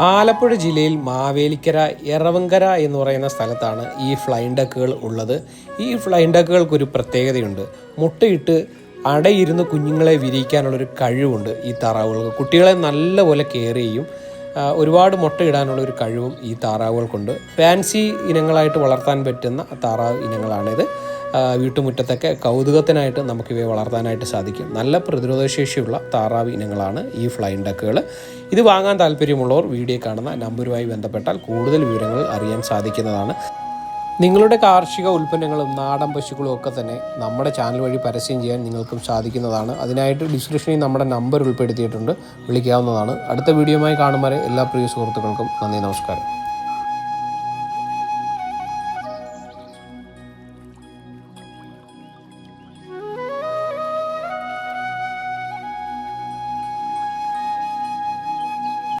ആലപ്പുഴ ജില്ലയിൽ മാവേലിക്കര എറവങ്കര എന്ന് പറയുന്ന സ്ഥലത്താണ് ഈ ഫ്ലൈൻ ഡക്കുകൾ ഉള്ളത്. ഈ ഫ്ലൈൻ ഡക്കുകൾക്കൊരു പ്രത്യേകതയുണ്ട്. മുട്ടയിട്ട് അടയിരുന്ന് കുഞ്ഞുങ്ങളെ വിരിയിക്കാനുള്ളൊരു കഴിവുണ്ട് ഈ താറാവുകൾക്ക്. കുട്ടികളെ നല്ലപോലെ കെയർ ചെയ്യും. ഒരുപാട് മുട്ടയിടാനുള്ള ഒരു കഴിവും ഈ താറാവുകൾക്കുണ്ട്. ഫാൻസി ഇനങ്ങളായിട്ട് വളർത്താൻ പറ്റുന്ന താറാവ് ഇനങ്ങളാണിത്. വീട്ടുമുറ്റത്തൊക്കെ കൗതുകത്തിനായിട്ട് നമുക്ക് ഇവയെ വളർത്താനായിട്ട് സാധിക്കും. നല്ല പ്രതിരോധശേഷിയുള്ള താറാവ് ഇനങ്ങളാണ് ഈ ഫ്ലൈൻ ഡക്കുകൾ ഇത് വാങ്ങാൻ താല്പര്യമുള്ളവർ വീഡിയോ കാണുന്ന നമ്പറുമായി ബന്ധപ്പെട്ടാൽ കൂടുതൽ വിവരങ്ങൾ അറിയാൻ സാധിക്കുന്നതാണ്. നിങ്ങളുടെ കാർഷിക ഉൽപ്പന്നങ്ങളും നാടൻ പശുക്കളും ഒക്കെ തന്നെ നമ്മുടെ ചാനൽ വഴി പരസ്യം ചെയ്യാൻ നിങ്ങൾക്കും സാധിക്കുന്നതാണ്. അതിനായിട്ട് ഡിസ്ക്രിപ്ഷനിൽ നമ്മുടെ നമ്പർ ഉൾപ്പെടുത്തിയിട്ടുണ്ട്. വിളിക്കാവുന്നതാണ്. അടുത്ത വീഡിയോയുമായി കാണുമ്പോൾ എല്ലാ പ്രിയ സുഹൃത്തുക്കൾക്കും നന്ദി നമസ്കാരം.